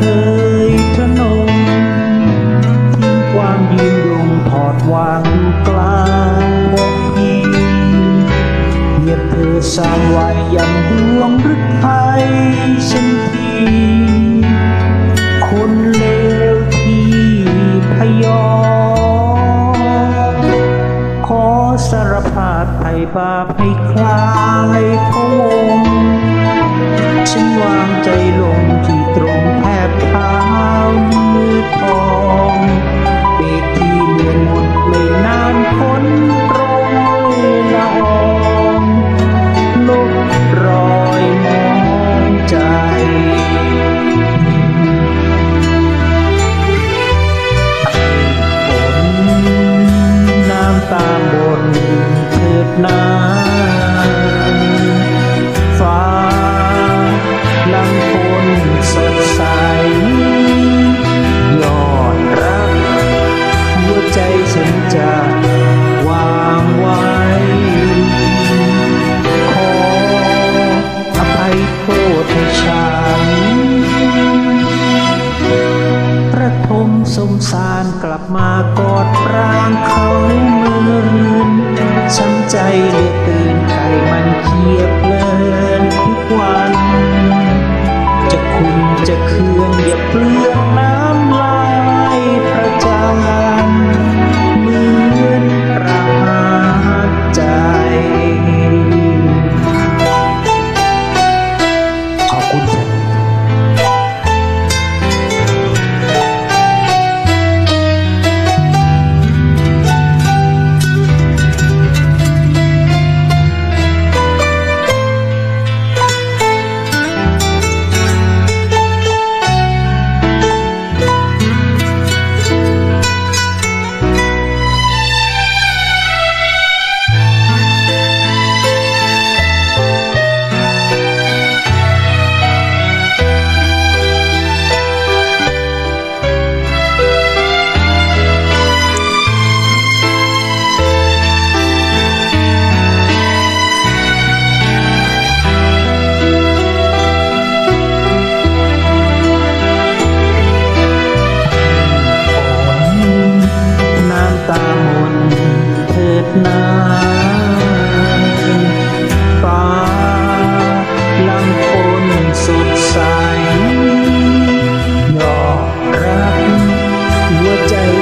เคยทะนงทิ้งความยืนยงถอดวางกลางวงพีเหยียบเธอสร้างไว้ยังดวงฤทัยฉันทีคนเลวที่พยอมขอสารภาพไถ่บาปให้คลายพะวงฉันวางใจลงที่ ตรงแทบเท้ามือพอ ฉันจะวางไว้ ขออภัยโทษให้ฉันประทมสมสารกลับมากอดปรางเขาเมือนช้ำใจเหลือเกินไข่มันเคียบเพลินทุกวัน จะคุณจะเคืองอย่าเปลือ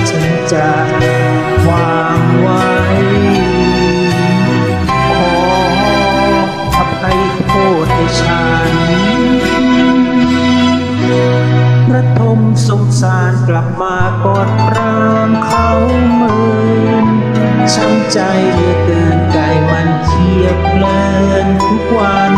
ฉันจะวางไว้ ขออภัยโทษให้ฉันระทมสงสารกลับมากอดรางเขาเมือนช้ำใจเหลือเกินกายมันเทียบเพลินทุกวัน